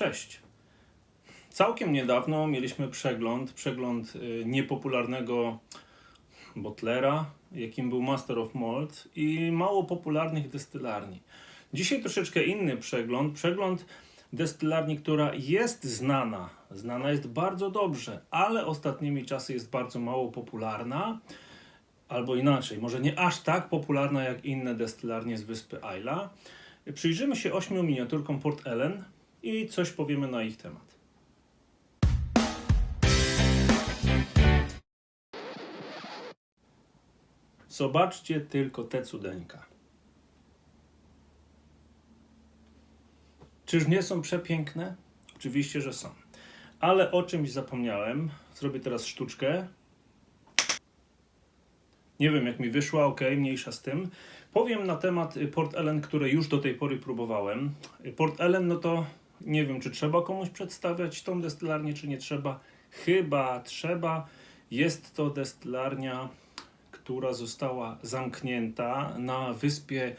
Cześć. Całkiem niedawno mieliśmy przegląd, przegląd y, niepopularnego botlera, jakim był Master of Malt i mało popularnych destylarni. Dzisiaj troszeczkę inny przegląd, przegląd destylarni, która jest znana, znana jest bardzo dobrze, ale ostatnimi czasy jest bardzo mało popularna, albo inaczej, może nie aż tak popularna jak inne destylarnie z wyspy Isla. Przyjrzymy się ośmiu miniaturkom Port Ellen i coś powiemy na ich temat. Zobaczcie tylko te cudeńka. Czyż nie są przepiękne? Oczywiście, że są. Ale o czymś zapomniałem. Zrobię teraz sztuczkę. Nie wiem, jak mi wyszła, ok, mniejsza z tym. Powiem na temat Port Ellen, które już do tej pory próbowałem. Port Ellen, no to nie wiem, czy trzeba komuś przedstawiać tą destylarnię, czy nie trzeba. Chyba trzeba. Jest to destylarnia, która została zamknięta na wyspie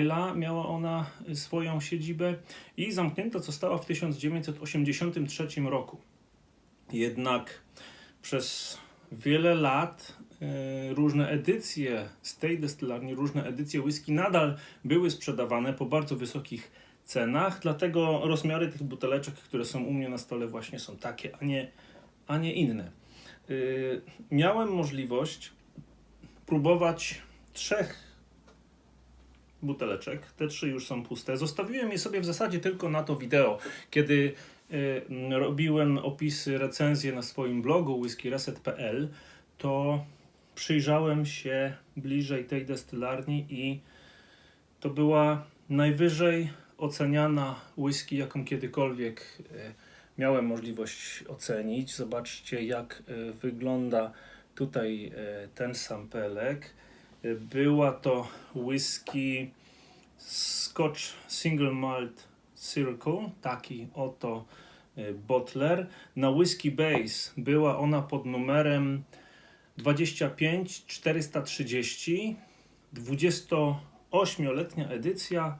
Isla. Miała ona swoją siedzibę i zamknięta została w 1983 roku. Jednak przez wiele lat e, różne edycje z tej destylarni, różne edycje whisky nadal były sprzedawane po bardzo wysokich cenach, dlatego rozmiary tych buteleczek, które są u mnie na stole właśnie są takie, a nie, a nie inne. E, Miałem możliwość próbować trzech buteleczek. Te trzy już są puste. Zostawiłem je sobie w zasadzie tylko na to wideo, kiedy y, robiłem opisy, recenzje na swoim blogu whiskyreset.pl, to przyjrzałem się bliżej tej destylarni i to była najwyżej oceniana whisky, jaką kiedykolwiek y, miałem możliwość ocenić. Zobaczcie, jak y, wygląda tutaj y, ten sampelek. Była to whisky Scotch Single Malt Circle, taki oto bottler. Na Whisky Base była ona pod numerem 25 430, 28-letnia edycja,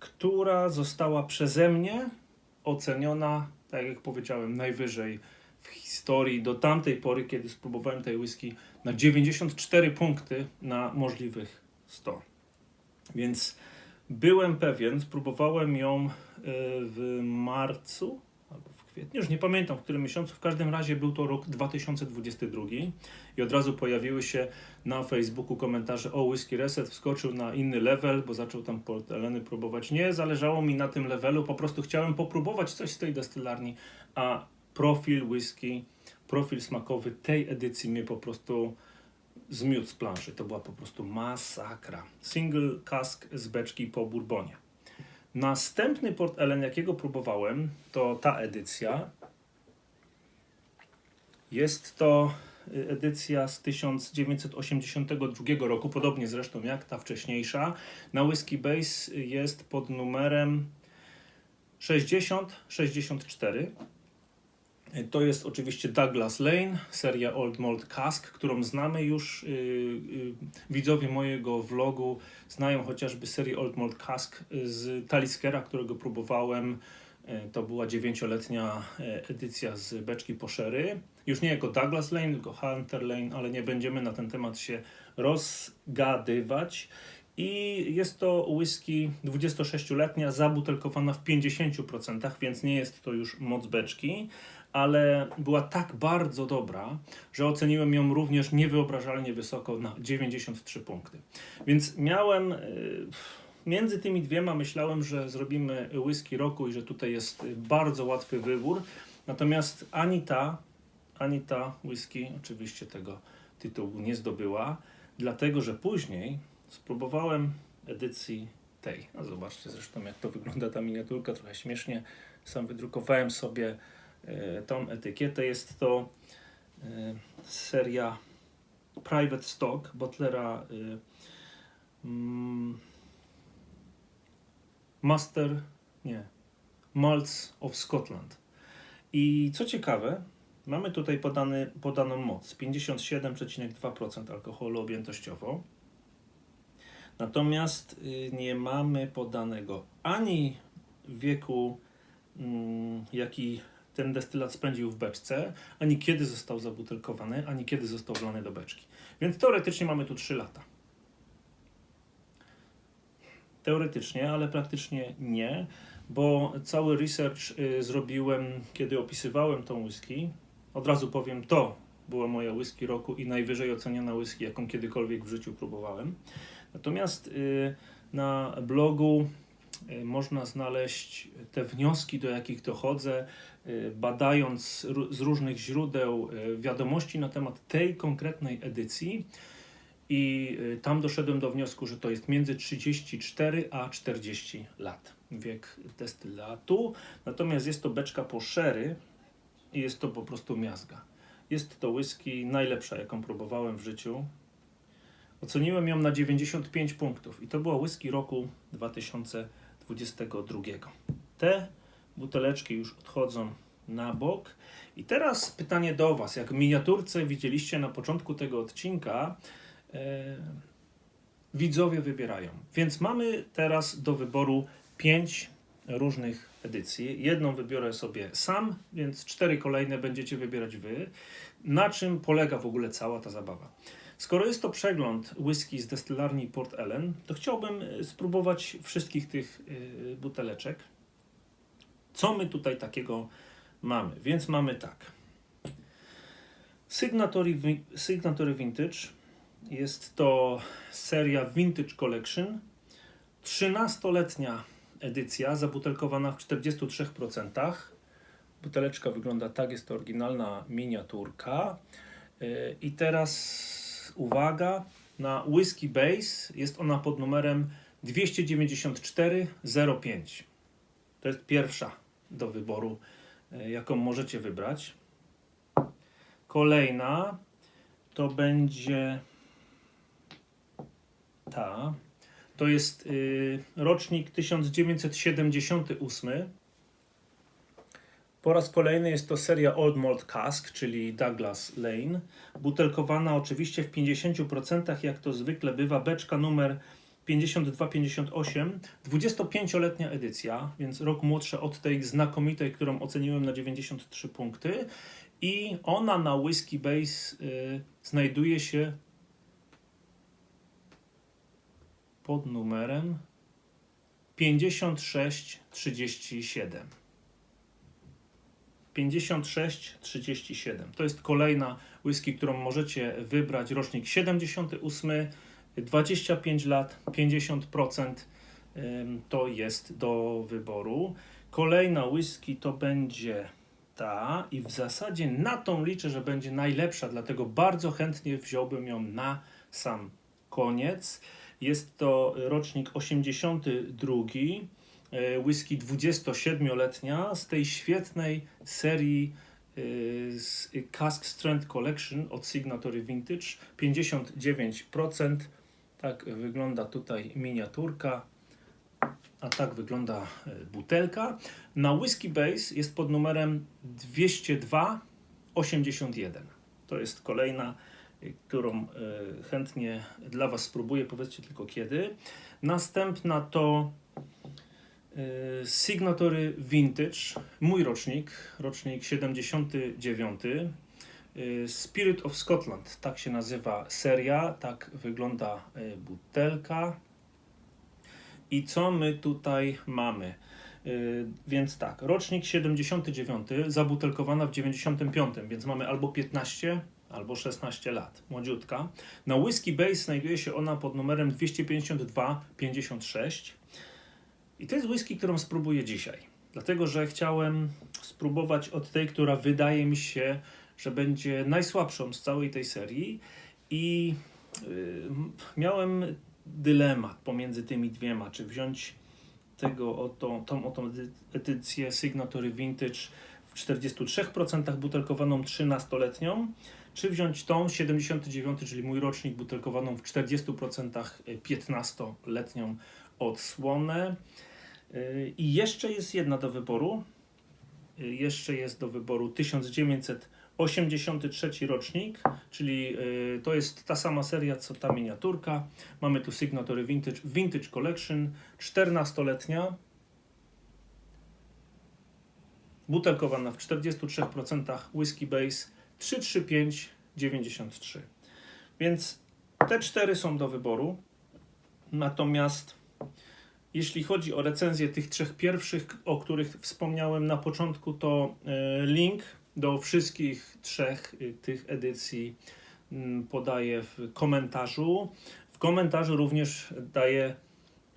która została przeze mnie oceniona, tak jak powiedziałem, najwyżej w historii do tamtej pory, kiedy spróbowałem tej whisky na 94 punkty na możliwych 100. Więc byłem pewien, spróbowałem ją y, w marcu kwietniu, już nie pamiętam w którym miesiącu, w każdym razie był to rok 2022 i od razu pojawiły się na Facebooku komentarze o Whisky Reset wskoczył na inny level, bo zaczął tam Port Eleny próbować. Nie zależało mi na tym levelu, po prostu chciałem popróbować coś z tej destylarni, a profil whisky, profil smakowy tej edycji mnie po prostu zmiótł z planszy. To była po prostu masakra. Single cask z beczki po bourbonie. Następny Port Ellen, jakiego próbowałem, to ta edycja. Jest to y, edycja z 1982 roku, podobnie zresztą jak ta wcześniejsza. Na Whisky Base jest pod numerem 6064. To jest oczywiście Douglas Lane, seria Old Malt Cask, którą znamy już. Yy, yy, widzowie mojego vlogu znają chociażby serię Old Malt Cask z Taliskera, którego próbowałem. Yy, To była dziewięcioletnia yy, edycja z beczki Poszery. Już nie jako Douglas Lane, tylko Hunter Lane, ale nie będziemy na ten temat się rozgadywać. I jest to whisky 26-letnia, zabutelkowana w 50%, więc nie jest to już moc beczki, ale była tak bardzo dobra, że oceniłem ją również niewyobrażalnie wysoko na 93 punkty. Więc miałem y, między tymi dwiema myślałem, że zrobimy whisky roku i że tutaj jest bardzo łatwy wybór. Natomiast ani ta, ani ta whisky oczywiście tego tytułu nie zdobyła, dlatego że później spróbowałem edycji tej. A zobaczcie zresztą jak to wygląda ta miniaturka, trochę śmiesznie. Sam wydrukowałem sobie e, tą etykietę. Jest to e, seria Private Stock Butlera e, mm, Master, nie, Malts of Scotland. I co ciekawe, mamy tutaj podany, podaną moc 57,2% alkoholu objętościowo. Natomiast y, nie mamy podanego ani wieku mm, jaki ten destylat spędził w beczce, ani kiedy został zabutelkowany, ani kiedy został wlany do beczki. Więc teoretycznie mamy tu 3 lata. Teoretycznie, ale praktycznie nie, bo cały research y, zrobiłem, kiedy opisywałem tą whisky. Od razu powiem, to była moja whisky roku i najwyżej oceniana whisky, jaką kiedykolwiek w życiu próbowałem. Natomiast y, na blogu można znaleźć te wnioski, do jakich dochodzę, y, badając z różnych źródeł y, wiadomości na temat tej konkretnej edycji. I y, tam doszedłem do wniosku, że to jest między 34 a 40 lat wiek destylatu. Natomiast jest to beczka po sherry i jest to po prostu miazga. Jest to whisky najlepsza, jaką próbowałem w życiu. Oceniłem ją na 95 punktów i to była whisky roku 2022. Te buteleczki już odchodzą na bok. I teraz pytanie do Was. Jak w miniaturce widzieliście na początku tego odcinka, e, widzowie wybierają. Więc mamy teraz do wyboru pięć różnych edycji. Jedną wybiorę sobie sam, więc cztery kolejne będziecie wybierać Wy. Na czym polega w ogóle cała ta zabawa? Skoro jest to przegląd whisky z destylarni Port Ellen, to chciałbym y, spróbować wszystkich tych y, buteleczek. Co my tutaj takiego mamy? Więc mamy tak. Signatory, Signatory Vintage jest to seria Vintage Collection. 13-letnia edycja, zabutelkowana w 43%. Buteleczka wygląda tak, jest to oryginalna miniaturka. Yy, I teraz uwaga, na Whisky Base jest ona pod numerem 29405. To jest pierwsza do wyboru, yy, jaką możecie wybrać. Kolejna to będzie ta. To jest y, rocznik 1978. Po raz kolejny jest to seria Old Malt Cask, czyli Douglas Lane. Butelkowana oczywiście w 50%, jak to zwykle bywa, beczka numer 52-58. 25-letnia edycja, więc rok młodsza od tej znakomitej, którą oceniłem na 93 punkty. I ona na Whisky Base y, znajduje się pod numerem 5637. 5637. To jest kolejna whisky, którą możecie wybrać. Rocznik 78, 25 lat, 50% ym, to jest do wyboru. Kolejna whisky to będzie ta i w zasadzie na tą liczę, że będzie najlepsza, dlatego bardzo chętnie wziąłbym ją na sam koniec. Jest to rocznik 82, e, whisky 27-letnia z tej świetnej serii e, z Cask Strength Collection od Signatory Vintage. 59%. Tak wygląda tutaj miniaturka, a tak wygląda e, butelka. Na Whisky Base jest pod numerem 20281. To jest kolejna którą chętnie dla Was spróbuję, powiedzcie tylko kiedy. Następna to Signatory Vintage, mój rocznik, rocznik 79. y, Spirit of Scotland, tak się nazywa seria, tak wygląda y, butelka. I co my tutaj mamy? Więc tak, rocznik 79, zabutelkowana w 95, więc mamy albo 15, albo 16 lat, młodziutka. Na Whisky Base znajduje się ona pod numerem 252,56 i to jest whisky, którą spróbuję dzisiaj, dlatego że chciałem spróbować od tej, która wydaje mi się, że będzie najsłabszą z całej tej serii. I yy, miałem dylemat pomiędzy tymi dwiema, czy wziąć tego oto, tą oto edy- edycję Signatory Vintage w 43% butelkowaną 13-letnią, czy wziąć tą 79, czyli mój rocznik butelkowaną w 40% 15-letnią odsłonę. I jeszcze jest jedna do wyboru. Yy, Jeszcze jest do wyboru 1983 rocznik, czyli yy, to jest ta sama seria co ta miniaturka. Mamy tu Signatory Vintage, Vintage Collection, 14-letnia. butelkowana w 43% Whisky Base 335,93. Więc te cztery są do wyboru. Natomiast jeśli chodzi o recenzję tych trzech pierwszych, o których wspomniałem na początku, to e, link do wszystkich trzech e, tych edycji mm, podaję w komentarzu. W komentarzu również daję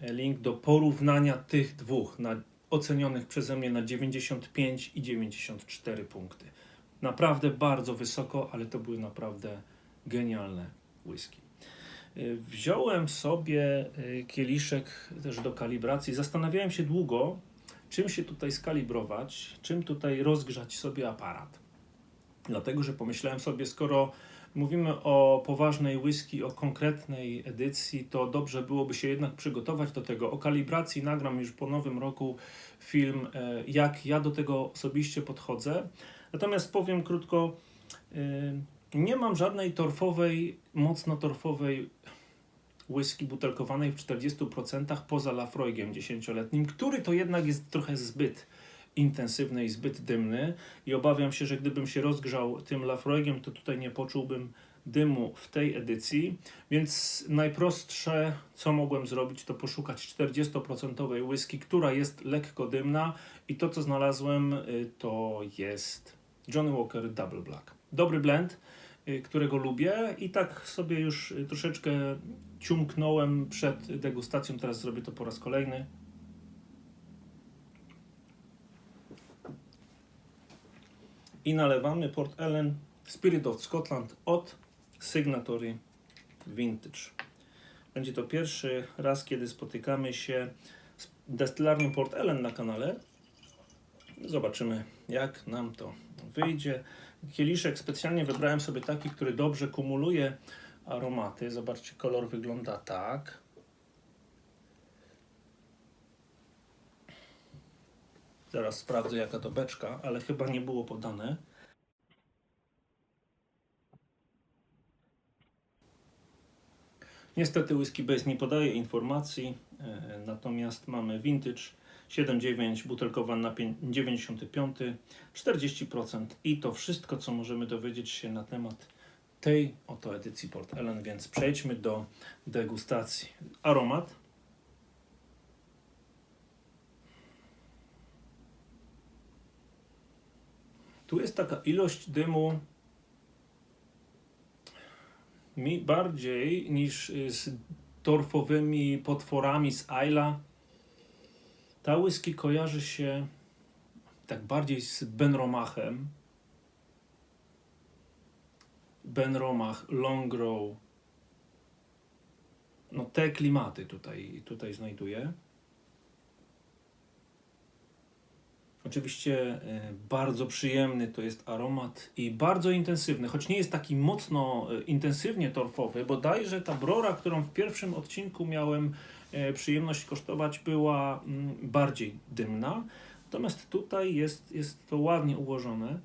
e, link do porównania tych dwóch, na, ocenionych przeze mnie na 95 i 94 punkty. Naprawdę bardzo wysoko, ale to były naprawdę genialne whisky. Wziąłem sobie y, kieliszek też do kalibracji. Zastanawiałem się długo, czym się tutaj skalibrować, czym tutaj rozgrzać sobie aparat. Dlatego, że pomyślałem sobie, skoro mówimy o poważnej whisky, o konkretnej edycji, to dobrze byłoby się jednak przygotować do tego. O kalibracji nagram już po nowym roku film, e, jak ja do tego osobiście podchodzę. Natomiast powiem krótko, y, nie mam żadnej torfowej, mocno torfowej whisky butelkowanej w 40% poza Lafroigiem 10-letnim, który to jednak jest trochę zbyt intensywny i zbyt dymny. I obawiam się, że gdybym się rozgrzał tym Lafroigiem, to tutaj nie poczułbym dymu w tej edycji, więc najprostsze, co mogłem zrobić, to poszukać 40% whisky, która jest lekko dymna. I to, co znalazłem, y, to jest Johnny Walker Double Black. Dobry blend, którego lubię i tak sobie już y, troszeczkę ciumknąłem przed degustacją, teraz zrobię to po raz kolejny. I nalewamy Port Ellen Spirit of Scotland od Signatory Vintage. Będzie to pierwszy raz, kiedy spotykamy się z destylarnią Port Ellen na kanale. Zobaczymy, jak nam to wyjdzie. Kieliszek specjalnie wybrałem sobie taki, który dobrze kumuluje aromaty. Zobaczcie, kolor wygląda tak. Zaraz sprawdzę, jaka to beczka, ale chyba nie było podane. Niestety Whisky Base nie podaje informacji, e, natomiast mamy Vintage 7,9 butelkowa na pię- 95, 40% i to wszystko, co możemy dowiedzieć się na temat tej oto edycji Port Ellen, więc przejdźmy do degustacji. Aromat. Tu jest taka ilość dymu mi bardziej niż z torfowymi potworami z Ayla. Ta whisky kojarzy się tak bardziej z Benromachem. Benromach, Longrow. No te klimaty tutaj, tutaj znajduję. Oczywiście e, bardzo przyjemny to jest aromat i bardzo intensywny, choć nie jest taki mocno e, intensywnie torfowy, bodajże ta brora, którą w pierwszym odcinku miałem e, przyjemność kosztować, była mm, bardziej dymna. Natomiast tutaj jest, jest to ładnie ułożone.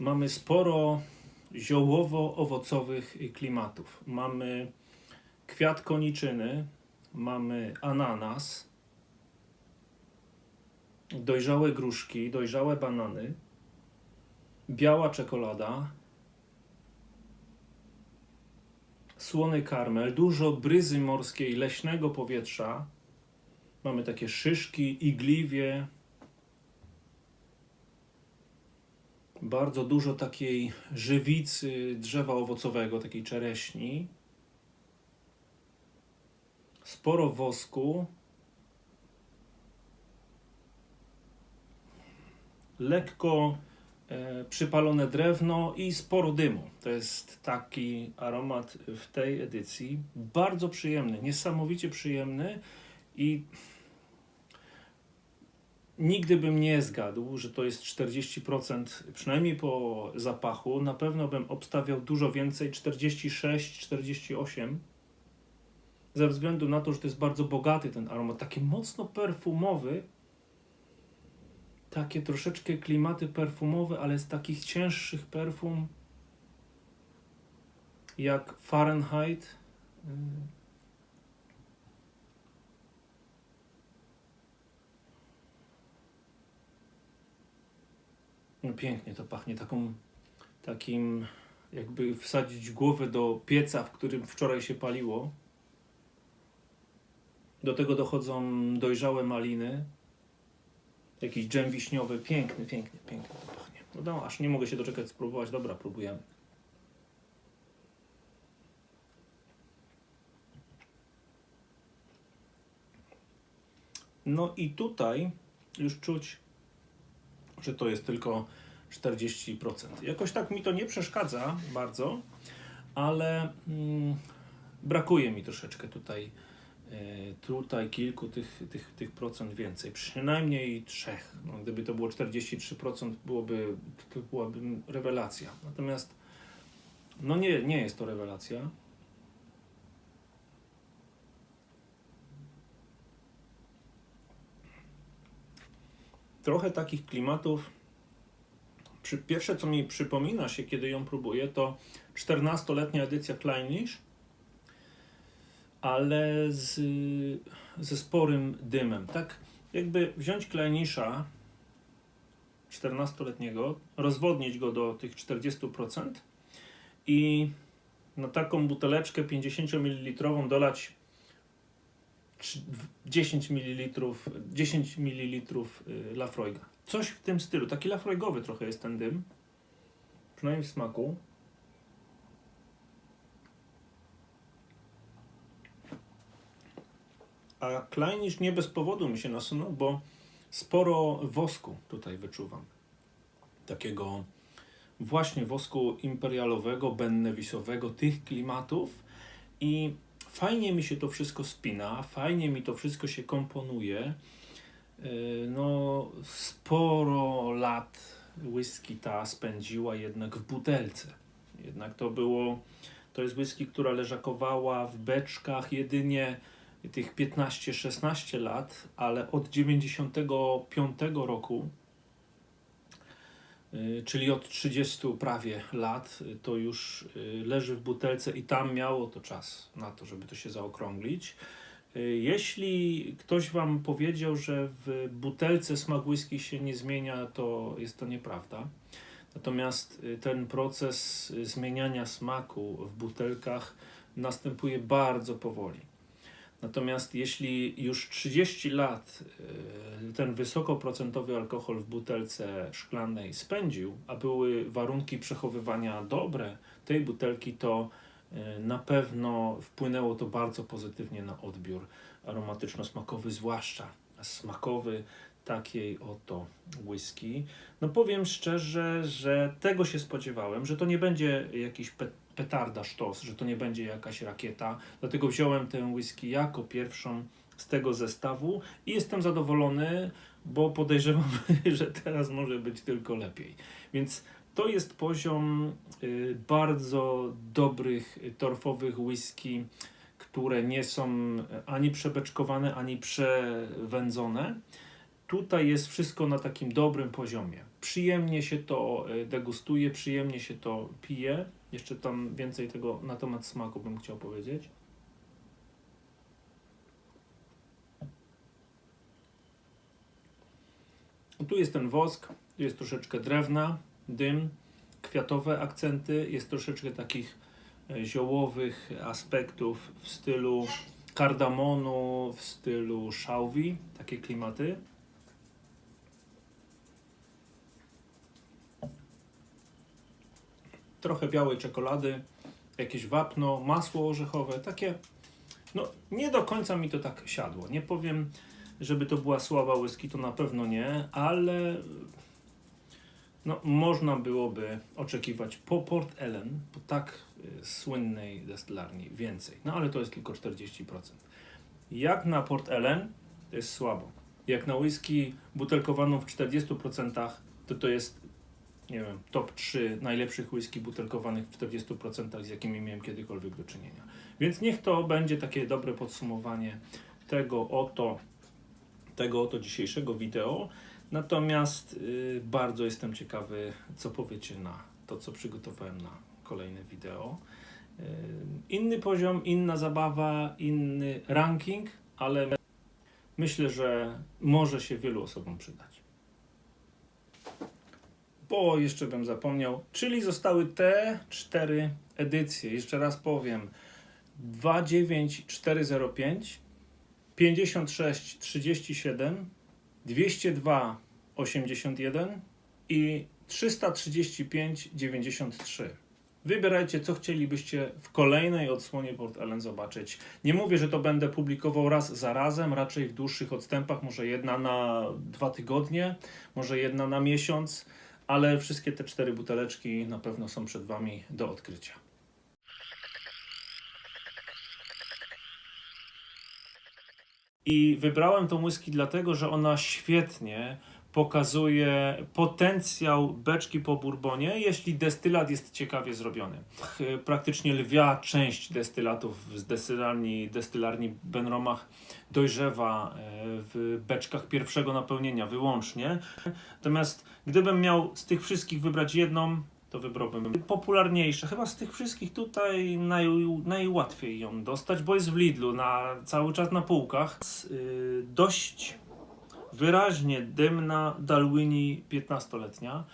Mamy sporo ziołowo-owocowych klimatów. Mamy kwiat koniczyny, mamy ananas, dojrzałe gruszki, dojrzałe banany, biała czekolada, słony karmel, dużo bryzy morskiej, leśnego powietrza. Mamy takie szyszki, igliwie. Bardzo dużo takiej żywicy drzewa owocowego, takiej czereśni sporo wosku, lekko e, przypalone drewno i sporo dymu. To jest taki aromat w tej edycji. Bardzo przyjemny, niesamowicie przyjemny i nigdy bym nie zgadł, że to jest 40%, przynajmniej po zapachu. Na pewno bym obstawiał dużo więcej 46, 48 ze względu na to, że to jest bardzo bogaty ten aromat, taki mocno perfumowy, takie troszeczkę klimaty perfumowe, ale z takich cięższych perfum jak Fahrenheit. Yy, no pięknie to pachnie taką takim jakby wsadzić głowę do pieca, w którym wczoraj się paliło. Do tego dochodzą dojrzałe maliny. Jakiś dżem wiśniowy. Piękny, pięknie, pięknie to pachnie. No, no aż nie mogę się doczekać spróbować. Dobra, próbujemy. No i tutaj już czuć, że to jest tylko 40%. Jakoś tak mi to nie przeszkadza bardzo, ale mm, brakuje mi troszeczkę tutaj, tutaj kilku tych, tych, tych procent więcej. Przynajmniej trzech. No, gdyby to było 43%, byłoby, to byłaby rewelacja. Natomiast no nie, nie jest to rewelacja. Trochę takich klimatów przy, pierwsze, co mi przypomina się, kiedy ją próbuję, to 14-letnia edycja Kleinish, ale z, ze sporym dymem. Tak jakby wziąć Kleinisza 14-letniego, rozwodnić go do tych 40% i na taką buteleczkę 50 ml dolać trzy- 10 ml, 10 ml Lafroiga. Coś w tym stylu. Taki lafroigowy trochę jest ten dym. Przynajmniej w smaku. A Kleinisz nie bez powodu mi się nasunął, bo sporo wosku tutaj wyczuwam. Takiego właśnie wosku imperialowego, bennewisowego, tych klimatów. I fajnie mi się to wszystko spina, fajnie mi to wszystko się komponuje. Yy, No, sporo lat whisky ta spędziła jednak w butelce. Jednak to było, to jest whisky, która leżakowała w beczkach jedynie tych 15-16 lat, ale od 95 roku, yy, czyli od 30 prawie lat, yy, to już yy, leży w butelce i tam miało to czas na to, żeby to się zaokrąglić. Y, Jeśli ktoś Wam powiedział, że w butelce smak whisky się nie zmienia, to jest to nieprawda. Natomiast y, ten proces y, zmieniania smaku w butelkach następuje bardzo powoli. Natomiast jeśli już 30 lat y, ten wysokoprocentowy alkohol w butelce szklanej spędził, a były warunki przechowywania dobre tej butelki, to y, na pewno wpłynęło to bardzo pozytywnie na odbiór aromatyczno-smakowy, zwłaszcza smakowy takiej oto whisky. No powiem szczerze, że tego się spodziewałem, że to nie będzie jakiś pe petarda sztos, że to nie będzie jakaś rakieta. Dlatego wziąłem tę whisky jako pierwszą z tego zestawu i jestem zadowolony, bo podejrzewam, że teraz może być tylko lepiej. Więc to jest poziom y, bardzo dobrych y, torfowych whisky, które nie są ani przebeczkowane, ani przewędzone. Tutaj jest wszystko na takim dobrym poziomie. Przyjemnie się to y, degustuje, przyjemnie się to pije. Jeszcze tam więcej tego na temat smaku bym chciał powiedzieć. Tu jest ten wosk, tu jest troszeczkę drewna, dym, kwiatowe akcenty, jest troszeczkę takich e, ziołowych aspektów w stylu kardamonu, w stylu szałwi, takie klimaty. Trochę białej czekolady, jakieś wapno, masło orzechowe, takie no nie do końca mi to tak siadło. Nie powiem, żeby to była słaba whisky, to na pewno nie, ale no, można byłoby oczekiwać po Port Ellen, po tak y, słynnej destylarni, więcej. No ale to jest tylko 40%. Jak na Port Ellen, to jest słabo. Jak na whisky butelkowaną w 40%, to to jest, nie wiem, top 3 najlepszych whisky butelkowanych w 40%, z jakimi miałem kiedykolwiek do czynienia. Więc niech to będzie takie dobre podsumowanie tego oto, tego oto dzisiejszego wideo. Natomiast y, bardzo jestem ciekawy, co powiecie na to, co przygotowałem na kolejne wideo. Y, inny poziom, inna zabawa, inny ranking, ale myślę, że może się wielu osobom przydać. Bo jeszcze bym zapomniał, czyli zostały te cztery edycje. Jeszcze raz powiem: 29405, 5637, 202 81 i 335 93. Wybierajcie, co chcielibyście w kolejnej odsłonie Port Ellen zobaczyć. Nie mówię, że to będę publikował raz za razem, raczej w dłuższych odstępach, może jedna na dwa tygodnie, może jedna na miesiąc, ale wszystkie te cztery buteleczki na pewno są przed Wami do odkrycia. I wybrałem tą whisky dlatego, że ona świetnie pokazuje potencjał beczki po bourbonie, jeśli destylat jest ciekawie zrobiony. Praktycznie lwia część destylatów z destylarni, destylarni Benromach dojrzewa e, w beczkach pierwszego napełnienia wyłącznie. Natomiast gdybym miał z tych wszystkich wybrać jedną, to wybrałbym popularniejsze. Chyba z tych wszystkich tutaj naj, najłatwiej ją dostać, bo jest w Lidlu na, cały czas na półkach. Yy, dość wyraźnie dymna Dalwini 15-letnia.